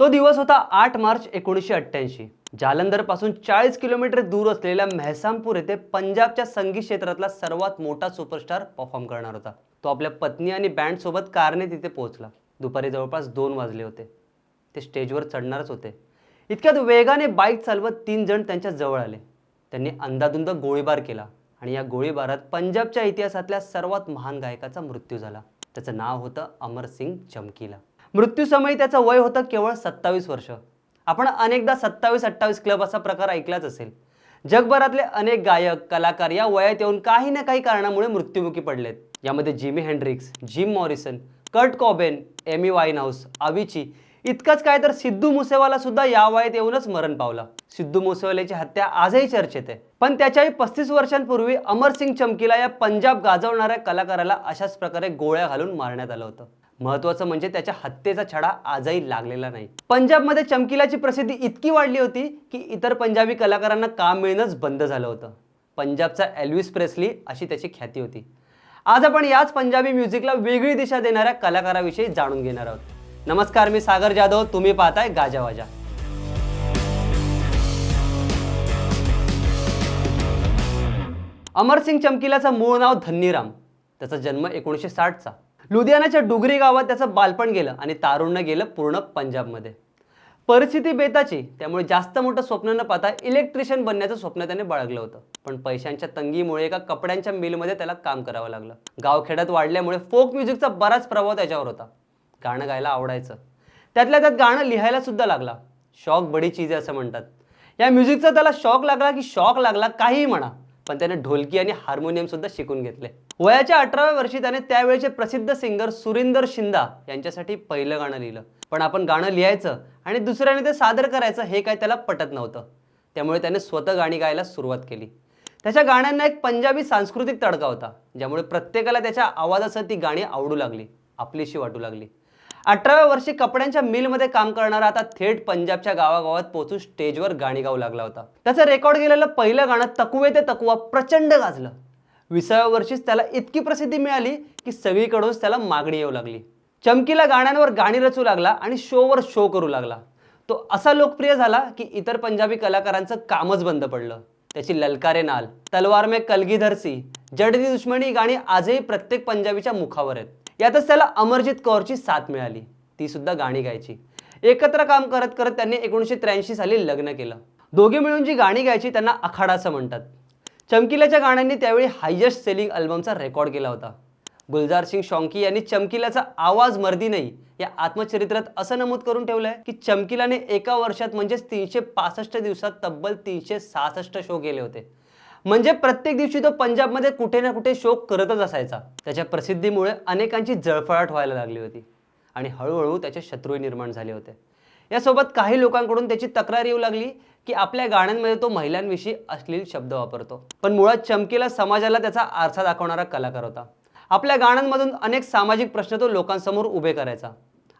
तो दिवस होता आठ मार्च एकोणीसशे अठ्ठ्याऐंशी. जालंधरपासून चाळीस किलोमीटर दूर असलेल्या मेहसामपूर येथे पंजाबच्या संगीत क्षेत्रातला सर्वात मोठा सुपरस्टार परफॉर्म करणार होता. तो आपल्या पत्नी आणि बँडसोबत कारने तिथे पोहोचला. दुपारी जवळपास दोन वाजले होते. ते स्टेजवर चढणारच होते. इतक्यात वेगाने बाईक चालवत तीन जण त्यांच्या जवळ आले. त्यांनी अंदाधुंद गोळीबार केला आणि या गोळीबारात पंजाबच्या इतिहासातल्या सर्वात महान गायकाचा मृत्यू झाला. त्याचं नाव होतं अमरसिंग चमकीला. मृत्यूसमयी त्याचं वय होतं केवळ सत्तावीस वर्ष. आपण अनेकदा सत्तावीस अठ्ठावीस क्लब असा प्रकार ऐकलाच असेल. जगभरातले अनेक गायक कलाकार या वयात येऊन काही ना काही कारणामुळे मृत्युमुखी पडलेत. यामध्ये Jimi Hendrix Jim Morrison Kurt Cobain Amy Winehouse Avicii इतकंच काय तर सिद्धू मुसेवाला सुद्धा या वयात येऊनच मरण पावला. सिद्धू मुसेवाल्याची हत्या आजही चर्चेत आहे. पण त्याच्याही पस्तीस वर्षांपूर्वी अमरसिंग चमकीला या पंजाब गाजवणाऱ्या कलाकाराला अशाच प्रकारे गोळ्या घालून मारण्यात आलं होतं. महत्वाचं म्हणजे त्याच्या हत्येचा छडा आजही लागलेला नाही. पंजाबमध्ये चमकिलाची प्रसिद्धी इतकी वाढली होती की इतर पंजाबी कलाकारांना काम मिळणंच बंद झालं होतं. पंजाबचा एल्विस प्रेसली अशी त्याची ख्याती होती. आज आपण याच पंजाबी म्युझिकला वेगळी दिशा देणाऱ्या कलाकाराविषयी जाणून घेणार आहोत. नमस्कार मी सागर जाधव. तुम्ही पाहताय गाजावाजा अमरसिंग चमकिलाचं मूळ नाव धन्नीराम. त्याचा जन्म एकोणीसशे साठचा. लुधियानाच्या डुगरी गावात त्याचं बालपण गेलं आणि तारुण्य गेलं पूर्ण पंजाबमध्ये. परिस्थिती बेताची त्यामुळे जास्त मोठं स्वप्न न पाहता इलेक्ट्रिशियन बनण्याचं स्वप्न त्याने बाळगलं होतं. पण पैशांच्या तंगीमुळे एका कपड्यांच्या मिलमध्ये त्याला काम करावं लागलं. गावखेड्यात वाढल्यामुळे फोक म्युझिकचा बराच प्रभाव त्याच्यावर होता. गाणं गायला आवडायचं. त्यातल्या त्यात गाणं लिहायला सुद्धा लागला. शॉक बडी चीज आहे असं म्हणतात. या म्युझिकचा त्याला शॉक लागला की शॉक लागला काहीही म्हणा. पण त्याने ढोलकी आणि हार्मोनियम सुद्धा शिकून घेतले. वयाच्या अठराव्या वर्षी त्याने त्यावेळेचे प्रसिद्ध सिंगर सुरिंदर शिंदा यांच्यासाठी पहिलं गाणं लिहिलं. पण आपण गाणं लिहायचं आणि दुसऱ्याने ते सादर करायचं हे काय त्याला पटत नव्हतं. त्यामुळे त्याने स्वतः गाणी गायला सुरुवात केली. त्याच्या गाण्यांना एक पंजाबी सांस्कृतिक तडका होता ज्यामुळे प्रत्येकाला त्याच्या आवाजासह ती गाणी आवडू लागली आपलीशी वाटू लागली. अठराव्या वर्षी कपड्यांच्या मिलमध्ये काम करणारा आता थेट पंजाबच्या गावागावात पोहोचून स्टेजवर गाणी गाऊ लागला होता. त्याचं रेकॉर्ड केलेलं पहिलं गाणं तकवे ते तकवा प्रचंड गाजलं. विसाव्या वर्षीच त्याला इतकी प्रसिद्धी मिळाली की सगळीकडूनच त्याला मागणी येऊ लागली. चमकीला गाण्यांवर गाणी रचू लागला आणि शोवर शो करू लागला. तो असा लोकप्रिय झाला की इतर पंजाबी कलाकारांचं कामच बंद पडलं. त्याची ललकारे नाल तलवार मे कलगीधरसी जडदी दुश्मनी गाणी आजही प्रत्येक पंजाबीच्या मुखावर आहेत. यातच त्याला अमरजित कौरची साथ मिळाली. ती सुद्धा गाणी गायची. एकत्र काम करत करत त्यांनी एकोणीसशे त्र्याऐंशी साली लग्न केलं. दोघे मिळून जी गाणी गायची त्यांना अखाडा असं म्हणतात. चमकिल्याच्या गाण्यांनी त्यावेळी हायेस्ट सेलिंग अल्बमचा रेकॉर्ड केला होता. गुलजार सिंग शॉंकी यांनी चमकिल्याचा आवाज मर्दी नाही या आत्मचरित्रात असं नमूद करून ठेवलंय की चमकीलाने एका वर्षात म्हणजेच तीनशे पासष्ट दिवसात तब्बल तीनशे सहासष्ट शो केले होते. म्हणजे प्रत्येक दिवशी तो पंजाबमध्ये कुठे ना कुठे शो करतच असायचा. त्याच्या प्रसिद्धीमुळे अनेकांची जळफळाट व्हायला लागली होती आणि हळूहळू त्याचे शत्रूही निर्माण झाले होते. यासोबत काही लोकांकडून त्याची तक्रार येऊ लागली की आपल्या गाण्यांमध्ये तो महिलांविषयी अश्लील शब्द वापरतो. पण मुळात चमकीला समाजाला त्याचा आरसा दाखवणारा कलाकार होता. आपल्या गाण्यांमधून अनेक सामाजिक प्रश्न तो लोकांसमोर उभे करायचा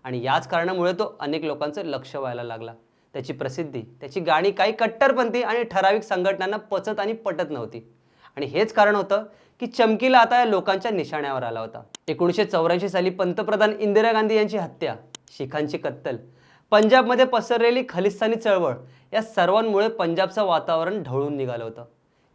आणि याच कारणामुळे तो अनेक लोकांचं लक्ष व्हायला लागला. त्याची प्रसिद्धी त्याची गाणी काही कट्टरपंथी आणि ठराविक संघटनांना पचत आणि पटत नव्हती. आणि हेच कारण होतं की चमकीला आता या लोकांच्या निशाण्यावर आला होता. एकोणीसशे चौऱ्याऐंशी साली पंतप्रधान इंदिरा गांधी यांची हत्या शिखांची कत्तल पंजाबमध्ये पसरलेली खलिस्तानी चळवळ या सर्वांमुळे पंजाबचं वातावरण ढवळून निघालं होतं.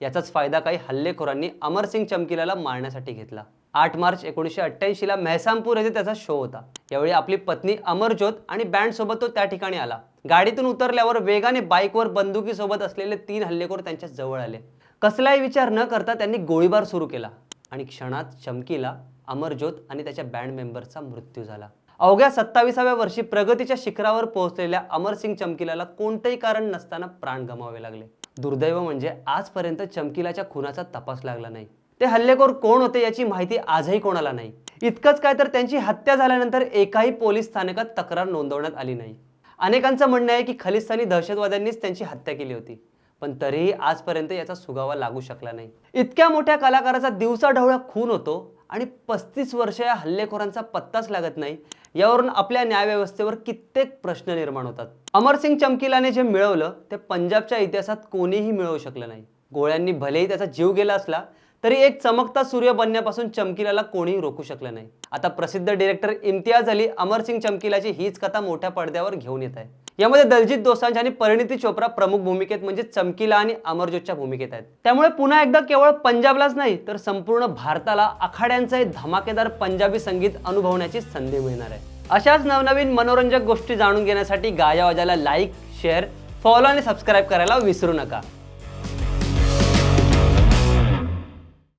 याचाच फायदा काही हल्लेखोरांनी अमरसिंग चमकीलाला मारण्यासाठी घेतला. आठ मार्च एकोणीसशे अठ्ठ्याऐंशीला मेहसामपूर येथे त्याचा शो होता. यावेळी आपली पत्नी अमरज्योत आणि बँडसोबत तो त्या ठिकाणी आला. गाडीतून उतरल्यावर वेगाने बाईकवर बंदुकीसोबत असलेले तीन हल्लेखोर त्यांच्या जवळ आले. कसलाही विचार न करता त्यांनी गोळीबार सुरू केला आणि क्षणात चमकीला अमरज्योत आणि त्याच्या बँड मेंबरचा मृत्यू झाला. अवघ्या सत्ताविसाव्या वर्षी प्रगतीच्या शिखरावर पोहोचलेल्या अमरसिंग चमकीलाला कोणतंही कारण नसताना प्राण गमावे लागले. दुर्दैव म्हणजे आजपर्यंत चमकीलाच्या खुनाचा तपास लागला नाही. ते हल्लेखोर कोण होते याची माहिती आजही कोणाला नाही. इतकंच काय तर त्यांची हत्या झाल्यानंतर एकाही पोलीस स्थानकात तक्रार नोंदवण्यात आली नाही. अनेकांचं म्हणणं आहे की खलिस्तानी दहशतवाद्यांनीच त्यांची हत्या केली होती. पण तरीही आजपर्यंत याचा सुगावा लागू शकला नाही. इतक्या मोठ्या कलाकाराचा दिवसाढवळा खून होतो आणि पस्तीस वर्ष या हल्लेखोरांचा पत्ताच लागत नाही यावरून आपल्या न्यायव्यवस्थेवर कित्येक प्रश्न निर्माण होतात. अमरसिंग चमकीलाने जे मिळवलं ते पंजाबच्या इतिहासात कोणीही मिळवू शकलं नाही. गोळ्यांनी भलेही त्याचा जीव गेला असला तरी एक चमकता सूर्य बनण्यापासून चमकिलाला कोणीही रोखू शकलं नाही. आता प्रसिद्ध डिरेक्टर इम्तियाज अली अमरसिंग चमकिलाची हीच कथा मोठ्या पडद्यावर घेऊन येत आहे. यामध्ये दलजीत दोसांज आणि परिणिती चोप्रा प्रमुख भूमिकेत म्हणजे चमकीला आणि अमरजोतच्या भूमिकेत आहेत. त्यामुळे पुन्हा एकदा केवळ पंजाबलाच नाही तर संपूर्ण भारताला आखाड्यांचं धमाकेदार पंजाबी संगीत अनुभवण्याची संधी मिळणार आहे. अशाच नवनवीन मनोरंजक गोष्टी जाणून घेण्यासाठी गाया वाजाला लाईक शेअर फॉलो आणि सबस्क्राईब करायला विसरू नका.